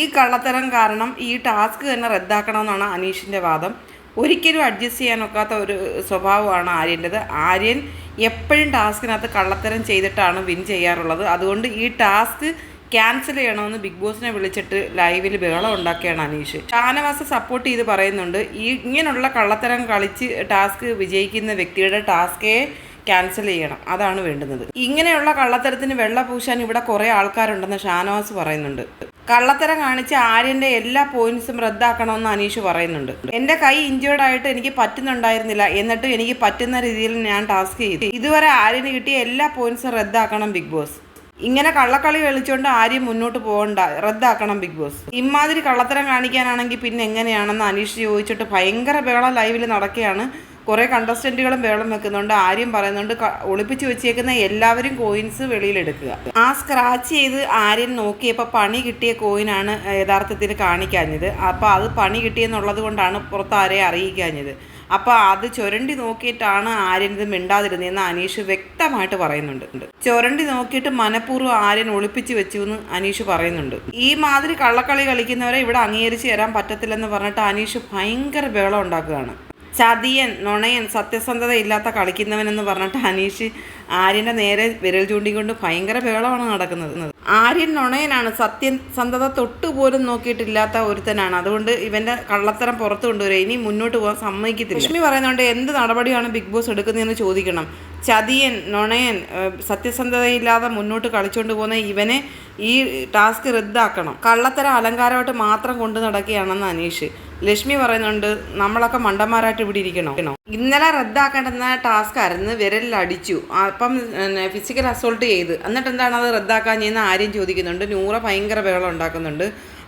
ഈ കള്ളത്തരം കാരണം ഈ ടാസ്ക് തന്നെ റദ്ദാക്കണമെന്നാണ് അനീഷിന്റെ വാദം. ഒരിക്കലും അഡ്ജസ്റ്റ് ചെയ്യാനൊക്കാത്ത ഒരു സ്വഭാവമാണ് ആര്യന്റെത്. ആര്യൻ എപ്പോഴും ടാസ്കിനകത്ത് കള്ളത്തരം ചെയ്തിട്ടാണ് വിൻ ചെയ്യാറുള്ളത്. അതുകൊണ്ട് ഈ ടാസ്ക് ക്യാൻസൽ ചെയ്യണമെന്ന് ബിഗ് ബോസിനെ വിളിച്ചിട്ട് ലൈവിൽ ബഹളം ഉണ്ടാക്കിയാണ് അനീഷ്. ഷാനവാസ് സപ്പോർട്ട് ചെയ്ത് പറയുന്നുണ്ട് ഈ ഇങ്ങനെയുള്ള കള്ളത്തരം കളിച്ച് ടാസ്ക് വിജയിക്കുന്ന വ്യക്തിയുടെ ടാസ്കേ ക്യാൻസൽ ചെയ്യണം. അതാണ് വേണ്ടുന്നത്. ഇങ്ങനെയുള്ള കള്ളത്തരത്തിന് വെള്ള പൂശാൻ ഇവിടെ കുറേ ആൾക്കാരുണ്ടെന്ന് ഷാനവാസ് പറയുന്നുണ്ട്. കള്ളത്തരം കാണിച്ച് ആര്യന്റെ എല്ലാ പോയിന്റ്സും റദ്ദാക്കണമെന്ന് അനീഷ് പറയുന്നുണ്ട്. എന്റെ കൈ ഇഞ്ചേർഡ് ആയിട്ട് എനിക്ക് പറ്റുന്നുണ്ടായിരുന്നില്ല. എന്നിട്ട് എനിക്ക് പറ്റുന്ന രീതിയിൽ ഞാൻ ടാസ്ക് ചെയ്തു. ഇതുവരെ ആര്യന് കിട്ടിയ എല്ലാ പോയിന്റ്സും റദ്ദാക്കണം ബിഗ് ബോസ്. ഇങ്ങനെ കള്ളക്കളി കളിച്ചുകൊണ്ട് ആര്യം മുന്നോട്ട് പോകണ്ട. റദ്ദാക്കണം ബിഗ് ബോസ്. ഇമാതിരി കള്ളത്തരം കാണിക്കാനാണെങ്കിൽ പിന്നെ എങ്ങനെയാണെന്ന് അനീഷ് ചോദിച്ചിട്ട് ഭയങ്കര ബഹള ലൈവിൽ നടക്കുകയാണ്. കുറേ കണ്ടസ്റ്റന്റുകളും വേളം വെക്കുന്നുണ്ട് ആര്യം പറയുന്നുണ്ട് ഒളിപ്പിച്ച് വെച്ചേക്കുന്ന എല്ലാവരും കോയിൻസ് വെളിയിലെടുക്കുക. ആ സ്ക്രാച്ച് ചെയ്ത് ആര്യൻ നോക്കിയപ്പോൾ പണി കിട്ടിയ കോയിനാണ് യഥാർത്ഥത്തിൽ കാണിക്കാഞ്ഞത്. അപ്പോൾ അത് പണി കിട്ടിയെന്നുള്ളത് കൊണ്ടാണ് പുറത്ത് ആരെയും അറിയിക്കാഞ്ഞത്. അപ്പോൾ അത് ചുരണ്ടി നോക്കിയിട്ടാണ് ആര്യൻ ഇത് മിണ്ടാതിരുന്നതെന്ന് അനീഷ് വ്യക്തമായിട്ട് പറയുന്നുണ്ട്. ചുരണ്ടി നോക്കിയിട്ട് മനഃപൂർവം ആര്യൻ ഒളിപ്പിച്ച് വെച്ചു എന്ന് അനീഷ് പറയുന്നുണ്ട്. ഈ മാതിരി കള്ളക്കളി കളിക്കുന്നവരെ ഇവിടെ അംഗീകരിച്ച് തരാൻ പറ്റത്തില്ലെന്ന് പറഞ്ഞിട്ട് അനീഷ് ഭയങ്കര ബഹളം ഉണ്ടാക്കുകയാണ്. ചതിയൻ നുണയൻ സത്യസന്ധത ഇല്ലാത്ത കളിക്കുന്നവനെന്ന് പറഞ്ഞിട്ട് അനീഷ് ആര്യന്റെ നേരെ വിരൽ ചൂണ്ടിക്കൊണ്ട് ഭയങ്കര ബഹളമാണ് നടക്കുന്നത്. ആര്യൻ നുണയനാണ്. സത്യസന്ധത തൊട്ടുപോലും നോക്കിയിട്ടില്ലാത്ത ഒരുത്തനാണ്. അതുകൊണ്ട് ഇവന്റെ കള്ളത്തരം പുറത്തു കൊണ്ടുവരിക. ഇനി മുന്നോട്ട് പോകാൻ സമ്മതിക്കത്തില്ല. ലക്ഷ്മി പറയുന്നുണ്ട് എന്ത് നടപടിയാണ് ബിഗ് ബോസ് എടുക്കുന്നതെന്ന് ചോദിക്കണം. ചതിയൻ നുണയൻ സത്യസന്ധതയില്ലാതെ മുന്നോട്ട് കളിച്ചുകൊണ്ട് പോകുന്ന ഇവനെ ഈ ടാസ്ക് റദ്ദാക്കണം. കള്ളത്തരം അലങ്കാരമായിട്ട് മാത്രം കൊണ്ടു നടക്കുകയാണെന്ന് അനീഷ്. ലക്ഷ്മി പറയുന്നുണ്ട് നമ്മളൊക്കെ മണ്ടന്മാരായിട്ട് ഇവിടെ ഇരിക്കണോ? ഇന്നലെ റദ്ദാക്കേണ്ടുന്ന ടാസ്ക് ആയിരുന്നു വിരലിൽ അടിച്ചു അപ്പം ഫിസിക്കൽ അസോൾട്ട് ചെയ്ത്. എന്നിട്ട് എന്താണ് അത് റദ്ദാക്കാൻ ചെയ്യുന്ന ആര്യം ചോദിക്കുന്നുണ്ട്. നൂറ ഭയങ്കര ബഹളം ഉണ്ടാക്കുന്നുണ്ട്.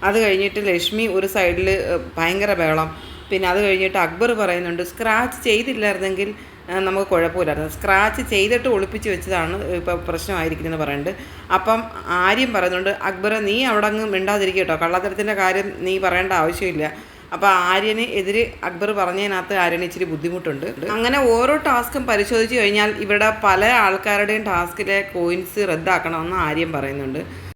അത് കഴിഞ്ഞിട്ട് ലക്ഷ്മി ഒരു സൈഡിൽ ഭയങ്കര ബഹളം. പിന്നെ അത് കഴിഞ്ഞിട്ട് അക്ബർ പറയുന്നുണ്ട് സ്ക്രാച്ച് ചെയ്തില്ലായിരുന്നെങ്കിൽ നമുക്ക് കുഴപ്പമില്ലായിരുന്നു. സ്ക്രാച്ച് ചെയ്തിട്ട് ഒളിപ്പിച്ച് വെച്ചതാണ് ഇപ്പോൾ പ്രശ്നമായിരിക്കുന്നതെന്ന് പറയുന്നുണ്ട്. അപ്പം ആര്യം പറയുന്നുണ്ട് അക്ബർ നീ അവിടെ അങ്ങ് മിണ്ടാതിരിക്കുക കേട്ടോ. കള്ളത്തരത്തിന്റെ കാര്യം നീ പറയേണ്ട ആവശ്യമില്ല. അപ്പോൾ ആര്യന് എതിര് അക്ബർ പറഞ്ഞതിനകത്ത് ആര്യന് ഇച്ചിരി ബുദ്ധിമുട്ടുണ്ട്. അങ്ങനെ ഓരോ ടാസ്കും പരിശോധിച്ച് കഴിഞ്ഞാൽ ഇവിടെ പല ആൾക്കാരുടെയും ടാസ്കിലെ കോയിൻസ് റദ്ദാക്കണമെന്ന് ആര്യം പറയുന്നുണ്ട്.